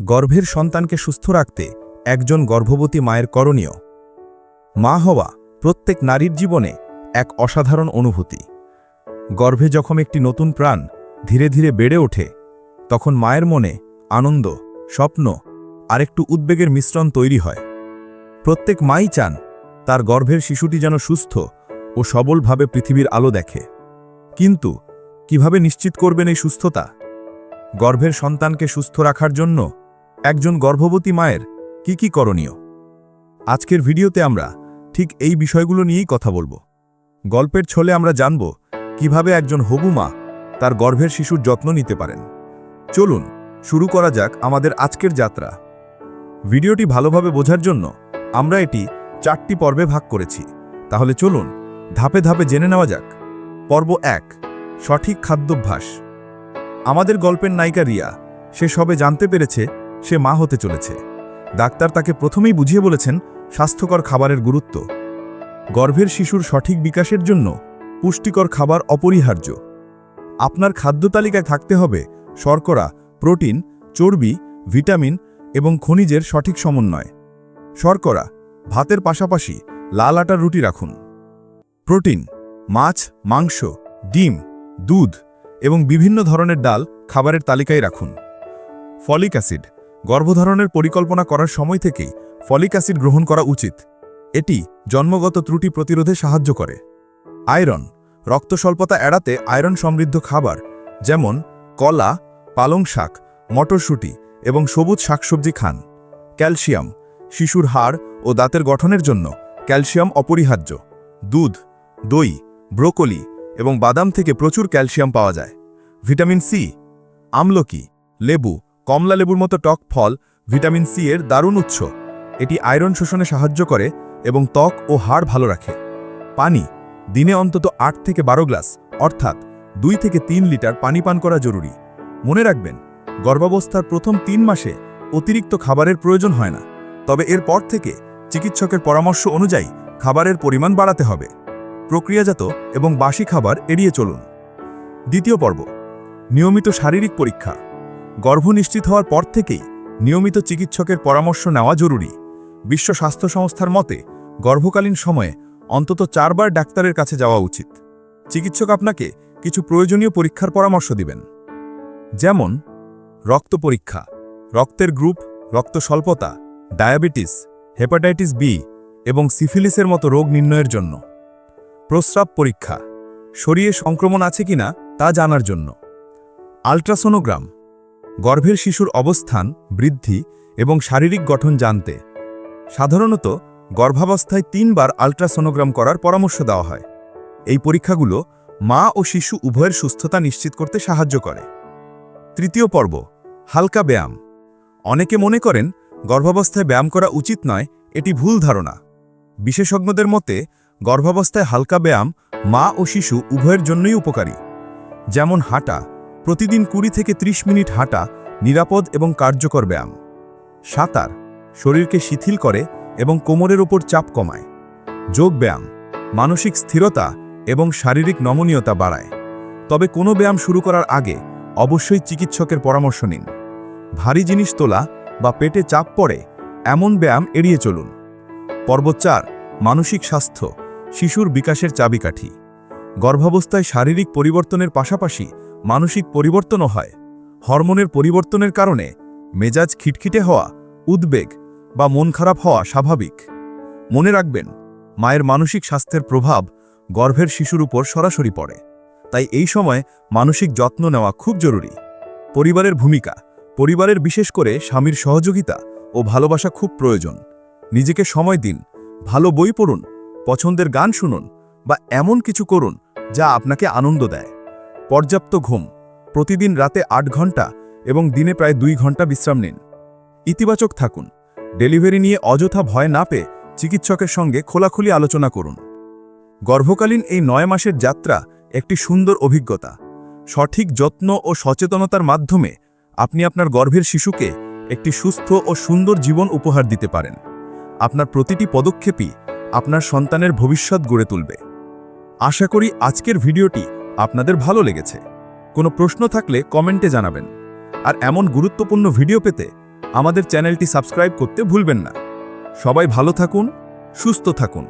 গর্ভের সন্তানকে সুস্থ রাখতে একজন গর্ভবতী মায়ের করণীয়। মা হওয়া প্রত্যেক নারীর জীবনে এক অসাধারণ অনুভূতি। গর্ভে যখন একটি নতুন প্রাণ ধীরে ধীরে বেড়ে ওঠে, তখন মায়ের মনে আনন্দ, স্বপ্ন আর একটু উদ্বেগের মিশ্রণ তৈরি হয়। প্রত্যেক মাই চান তার গর্ভের শিশুটি যেন সুস্থ ও সবলভাবে পৃথিবীর আলো দেখে। কিন্তু কীভাবে নিশ্চিত করবেন এই সুস্থতা? গর্ভের সন্তানকে সুস্থ রাখার জন্য একজন গর্ভবতী মায়ের কি কি করণীয়? আজকের ভিডিওতে আমরা ঠিক এই বিষয়গুলো নিয়েই কথা বলব। গল্পের ছলে আমরা জানব কীভাবে একজন হবু মা তার গর্ভের শিশুর যত্ন নিতে পারেন। চলুন, শুরু করা যাক আমাদের আজকের যাত্রা। ভিডিওটি ভালোভাবে বোঝার জন্য আমরা এটি চারটি পর্বে ভাগ করেছি। তাহলে চলুন, ধাপে ধাপে জেনে নেওয়া যাক। পর্ব এক, সঠিক খাদ্যাভ্যাস। আমাদের গল্পের নায়িকা রিয়া, সে সবে জানতে পেরেছে সে মা হতে চলেছে। ডাক্তার তাকে প্রথমেই বুঝিয়ে বলেছেন, স্বাস্থ্যকর খাবারের গুরুত্ব। গর্ভের শিশুর সঠিক বিকাশের জন্য পুষ্টিকর খাবার অপরিহার্য। আপনার খাদ্য তালিকায় থাকতে হবে শর্করা, প্রোটিন, চর্বি, ভিটামিন এবং খনিজের সঠিক সমন্বয়। শর্করা, ভাতের পাশাপাশি লাল আটার রুটি রাখুন। প্রোটিন, মাছ, মাংস, ডিম, দুধ এবং বিভিন্ন ধরনের ডাল খাবারের তালিকায় রাখুন। ফলিক অ্যাসিড গর্ভধারণের পরিকল্পনা করার সময় থেকেই ফলিক অ্যাসিড গ্রহণ করা উচিত। এটি জন্মগত ত্রুটি প্রতিরোধে সাহায্য করে। আয়রন রক্ত স্বল্পতা এড়াতে আয়রন সমৃদ্ধ খাবার, যেমন কলা, পালং শাক, মটরশুঁটি এবং সবুজ শাকসবজি খান। ক্যালসিয়াম, শিশুর হাড় ও দাঁতের গঠনের জন্য ক্যালসিয়াম অপরিহার্য। দুধ, দই, ব্রোকলি এবং বাদাম থেকে প্রচুর ক্যালসিয়াম পাওয়া যায়। ভিটামিন সি, আমলকি, লেবু কমলা লেবুর মতো টক ফল ভিটামিন সি এর দারুণ উৎস। এটি আয়রন শোষণে সাহায্য করে এবং ত্বক ও হাড় ভালো রাখে। পানি, দিনে অন্তত আট থেকে বারো গ্লাস, অর্থাৎ দুই থেকে তিন লিটার পানি পান করা জরুরি। মনে রাখবেন, গর্ভাবস্থার প্রথম তিন মাসে অতিরিক্ত খাবারের প্রয়োজন হয় না। তবে এর পর থেকে চিকিৎসকের পরামর্শ অনুযায়ী খাবারের পরিমাণ বাড়াতে হবে। প্রক্রিয়াজাত এবং বাসি খাবার এড়িয়ে চলুন। দ্বিতীয় পর্ব, নিয়মিত শারীরিক পরীক্ষা। গর্ভ নিশ্চিত হওয়ার পর থেকেই নিয়মিত চিকিৎসকের পরামর্শ নেওয়া জরুরি। বিশ্ব স্বাস্থ্য সংস্থার মতে, গর্ভকালীন সময়ে অন্তত চারবার ডাক্তারের কাছে যাওয়া উচিত। চিকিৎসক আপনাকে কিছু প্রয়োজনীয় পরীক্ষার পরামর্শ দিবেন। যেমন, রক্ত পরীক্ষা, রক্তের গ্রুপ, রক্ত স্বল্পতা, ডায়াবেটিস, হেপাটাইটিস বি এবং সিফিলিসের মতো রোগ নির্ণয়ের জন্য। প্রস্রাব পরীক্ষা, শরীরে সংক্রমণ আছে কিনা তা জানার জন্য। আল্ট্রাসোনোগ্রাম গর্ভের শিশুর অবস্থান, বৃদ্ধি এবং শারীরিক গঠন জানতে। সাধারণত গর্ভাবস্থায় তিনবার আল্ট্রাসোনোগ্রাম করার পরামর্শ দেওয়া হয়। এই পরীক্ষাগুলো মা ও শিশু উভয়ের সুস্থতা নিশ্চিত করতে সাহায্য করে। তৃতীয় পর্ব, হালকা ব্যায়াম। অনেকে মনে করেন গর্ভাবস্থায় ব্যায়াম করা উচিত নয়, এটি ভুল ধারণা। বিশেষজ্ঞদের মতে, গর্ভাবস্থায় হালকা ব্যায়াম মা ও শিশু উভয়ের জন্যই উপকারী। যেমন হাঁটা প্রতিদিন কুড়ি থেকে ৩০ মিনিট হাঁটা নিরাপদ এবং কার্যকর ব্যায়াম। সাঁতার শরীরকে শিথিল করে এবং কোমরের ওপর চাপ কমায়। যোগ ব্যায়াম মানসিক স্থিরতা এবং শারীরিক নমনীয়তা বাড়ায়। তবে কোনো ব্যায়াম শুরু করার আগে অবশ্যই চিকিৎসকের পরামর্শ নিন। ভারী জিনিস তোলা বা পেটে চাপ পড়ে এমন ব্যায়াম এড়িয়ে চলুন। পর্বচার মানসিক স্বাস্থ্য শিশুর বিকাশের চাবিকাঠি। গর্ভাবস্থায় শারীরিক পরিবর্তনের পাশাপাশি মানসিক পরিবর্তনও হয়। হরমোনের পরিবর্তনের কারণে মেজাজ খিটখিটে হওয়া, উদ্বেগ বা মন খারাপ হওয়া স্বাভাবিক। মনে রাখবেন, মায়ের মানসিক স্বাস্থ্যের প্রভাব গর্ভের শিশুর উপর সরাসরি পড়ে। তাই এই সময় মানসিক যত্ন নেওয়া খুব জরুরি। পরিবারের ভূমিকা, পরিবারের বিশেষ করে স্বামীর সহযোগিতা ও ভালোবাসা খুব প্রয়োজন। নিজেকে সময় দিন, ভালো বই পড়ুন, পছন্দের গান শুনুন বা এমন কিছু করুন যা আপনাকে আনন্দ দেয়। পর্যাপ্ত ঘুম, প্রতিদিন রাতে আট ঘণ্টা এবং দিনে প্রায় দুই ঘণ্টা বিশ্রাম নিন। ইতিবাচক থাকুন, ডেলিভারি নিয়ে অযথা ভয় না পেয়ে চিকিৎসকের সঙ্গে খোলাখুলি আলোচনা করুন। গর্ভকালীন এই নয় মাসের যাত্রা একটি সুন্দর অভিজ্ঞতা। সঠিক যত্ন ও সচেতনতার মাধ্যমে আপনি আপনার গর্ভের শিশুকে একটি সুস্থ ও সুন্দর জীবন উপহার দিতে পারেন। আপনার প্রতিটি পদক্ষেপই আপনার সন্তানের ভবিষ্যৎ গড়ে তুলবে। আশা করি আজকের ভিডিওটি আপনাদের ভালো লেগেছে। কোনো প্রশ্ন থাকলে কমেন্টে জানাবেন। আর এমন গুরুত্বপূর্ণ ভিডিও পেতে আমাদের চ্যানেলটি সাবস্ক্রাইব করতে ভুলবেন না। সবাই ভালো থাকুন, সুস্থ থাকুন।